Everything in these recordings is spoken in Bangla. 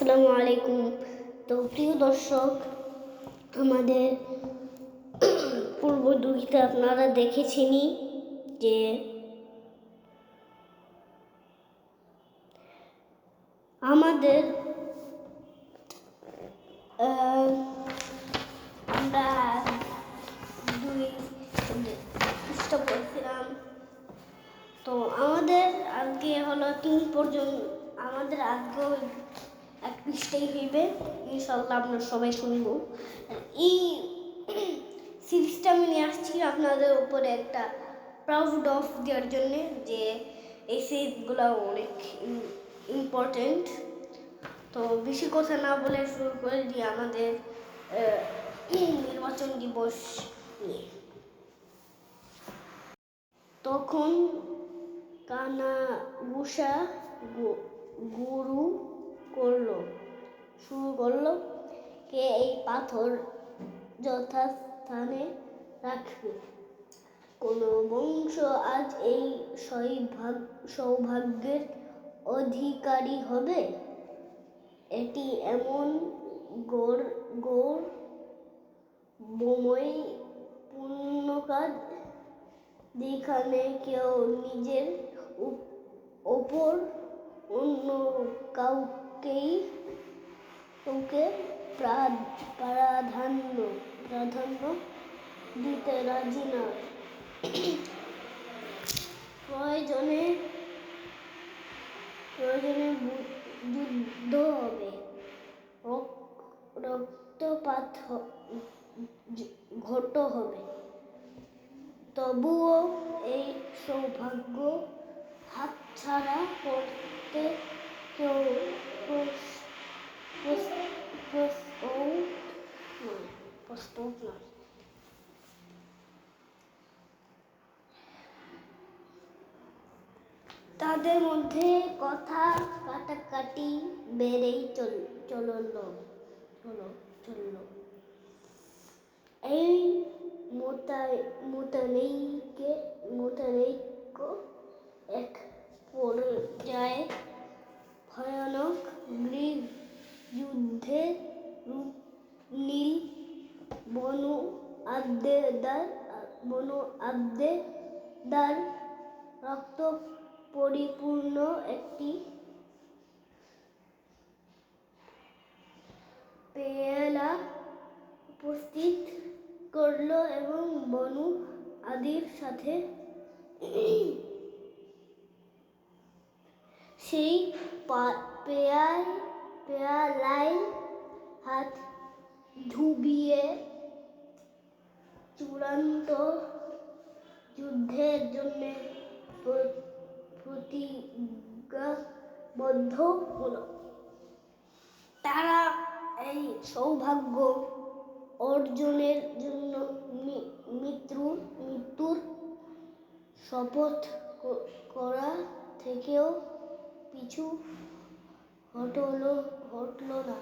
আসসালামু আলাইকুম। তো প্রিয় দর্শক, আমাদের পূর্ব দুইটা আপনারা দেখেছেনই যে আমাদের আমরা দুই চেষ্টা করেছিলাম। তো আমাদের আজকে হলো তিন পর্যন্ত, আমাদের আজকেও পৃষ্ঠাই হইবে। ইনশাল্লাহ আপনারা সবাই শুনব। এই সিরিজটা আমি নিয়ে আসছি আপনাদের উপরে একটা প্রাউড অফ দেওয়ার জন্যে যে এই সিরিজগুলো অনেক ইম্পর্টেন্ট তো বেশি কথা না বলে শুরু করে দিই আমাদের নির্বাচন দিবস নিয়ে। তখন কানা গুসা গুরু করল। শুরু করল কে এই পাথর যথাস্থানে রাখবে? কোনো বংশ আজ এই সৌভাগ- সৌভাগ্যের অধিকারী হবে? এটি এমন গোর গোর বোময় পূর্ণ কাজ যেখানে কেউ নিজের ওপর অন্য কাউকেই কাউকে প্রাধান্য প্রাধান্য দিতে রাজি না। প্রয়োজনে প্রয়োজনে যুদ্ধ হবে। রক্তপাত ঘট হবে। তবুও এই সৌভাগ্য হাতছাড়া করতে কেউ প্রস্তুত নয় তাদের মধ্যে কথা কাটাকাটি বেড়েই চল, চলল চলো চলল। এই মোতাই মোতানেইকে মোতানেইক্য এক পর্যায়ে ভয়ানক গ্রীক যুদ্ধে রূপ নীল বনু আব্দেদার বনু আব্দেদার রক্ত পরিপূর্ণ একটি পেয়ালা উপস্থিত করল এবং বনু আদির সাথে সেই পা- পেয়ায় পেয়ালায় হাত ধুবিয়ে চূড়ান্ত যুদ্ধের জন্য প্রতিজ্ঞাবদ্ধ হলো। তারা এই সৌভাগ্য অর্জনের জন্য মি- মৃত্যুর শপথ করা থেকেও পিছু হটলো হটলো না।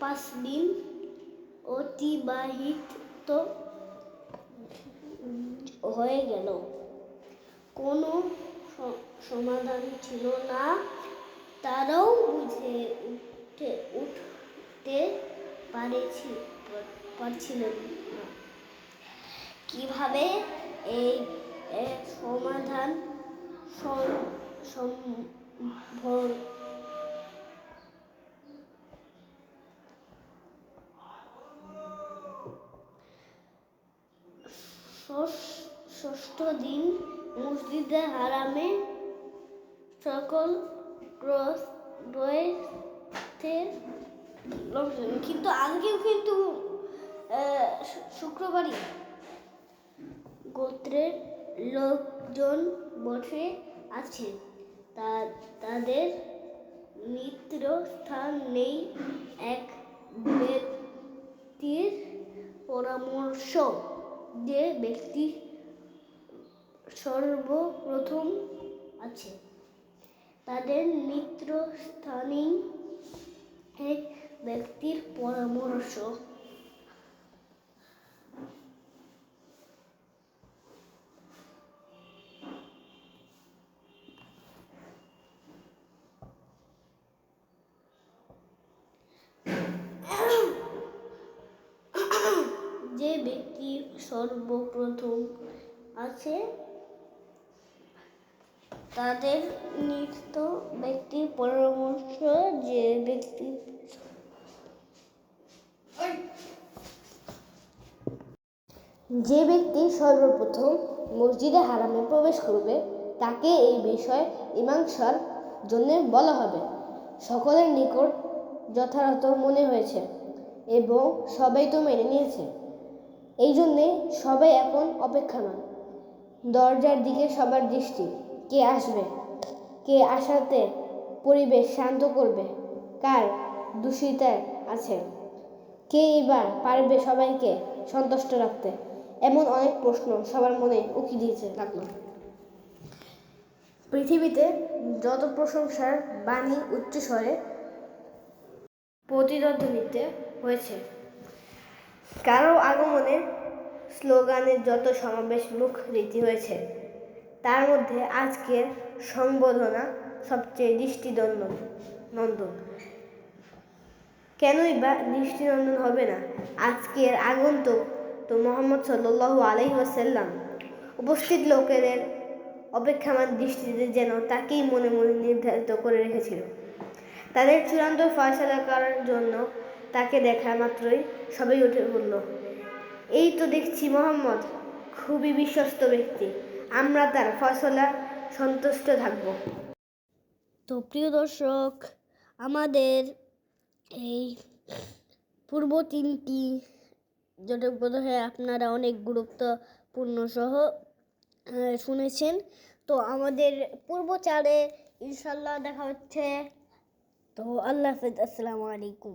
পাঁচ দিন অতিবাহিত হয়ে গেল। কোনো সমাধান ছিল না। তারাও বুঝে উঠে উঠতে পারেছি পারছিলেন না। কীভাবে এই সমাধান সম- সম্ভব ষষ্ঠ দিন মসজিদে হারামে সকল ক্রস রয়েছে লোকজন কিন্তু আজকেও কিন্তু শুক্রবারই গোত্রের লোকজন বসে আছে। তা, তাদের মিত্র স্থান নেই এক ব্যক্তির পরামর্শ। যে ব্যক্তি সর্বপ্রথম আছে। তাদের মিত্র স্থানীয় এক ব্যক্তির পরামর্শ। সর্বপ্রথম আছে। তাদের নিত্য ব্যক্তির পরামর্শ যে ব্যক্তি যে ব্যক্তি সর্বপ্রথম মসজিদে হারামে প্রবেশ করবে, তাকে এই বিষয়ে ইমাংসার জন্য বলা হবে। সকলের নিকট যথাযথ মনে হয়েছে এবং সবাই তো মেনে নিয়েছে। এই জন্যে সবাই এখন অপেক্ষামান। দরজার দিকে সবার দৃষ্টি। কে আসবে? কে আসাতে পরিবেশ শান্ত করবে? কার দূষিতায় আছে? কে এবার পারবে সবাইকে সন্তুষ্ট রাখতে? এমন অনেক প্রশ্ন সবার মনে উকি দিয়েছে লাগল পৃথিবীতে যত প্রশংসার বাণী উচ্চস্বরে প্রতিদ্বন্দ্বিতে হয়েছে কারও আগমনে স্লোগানের যত সমাবেশ মুখ রীতি হয়েছে, তার মধ্যে আজকের সম্বোধনা সবচেয়ে দৃষ্টিদন্দন নন্দন। কেনই বা দৃষ্টিনন্দন হবে না? আজকের আগন্তুক তো মোহাম্মদ সাল্লাহ আলহি ওয়াসাল্লাম উপস্থিত লোকেদের অপেক্ষামান দৃষ্টিতে যেন তাকেই মনে মনে নির্ধারিত করে রেখেছিল। তাদের চূড়ান্ত ফয়সলা করার জন্য তাকে দেখা মাত্রই সবাই উঠে পড়ল। এই তো দেখছি মোহাম্মদ, খুবই বিশ্বস্ত ব্যক্তি। আমরা তার ফয়সলা সন্তুষ্ট থাকব। তো প্রিয় দর্শক, আমাদের এই পূর্ব তিনটি যেটা বোধহয় আপনারা অনেক গুরুত্বপূর্ণ সহ শুনেছেন। তো আমাদের পূর্ব চারে ইনশাল্লাহ দেখা হচ্ছে। তো আল্লাহ হাফেজ, আসসালামু আলাইকুম।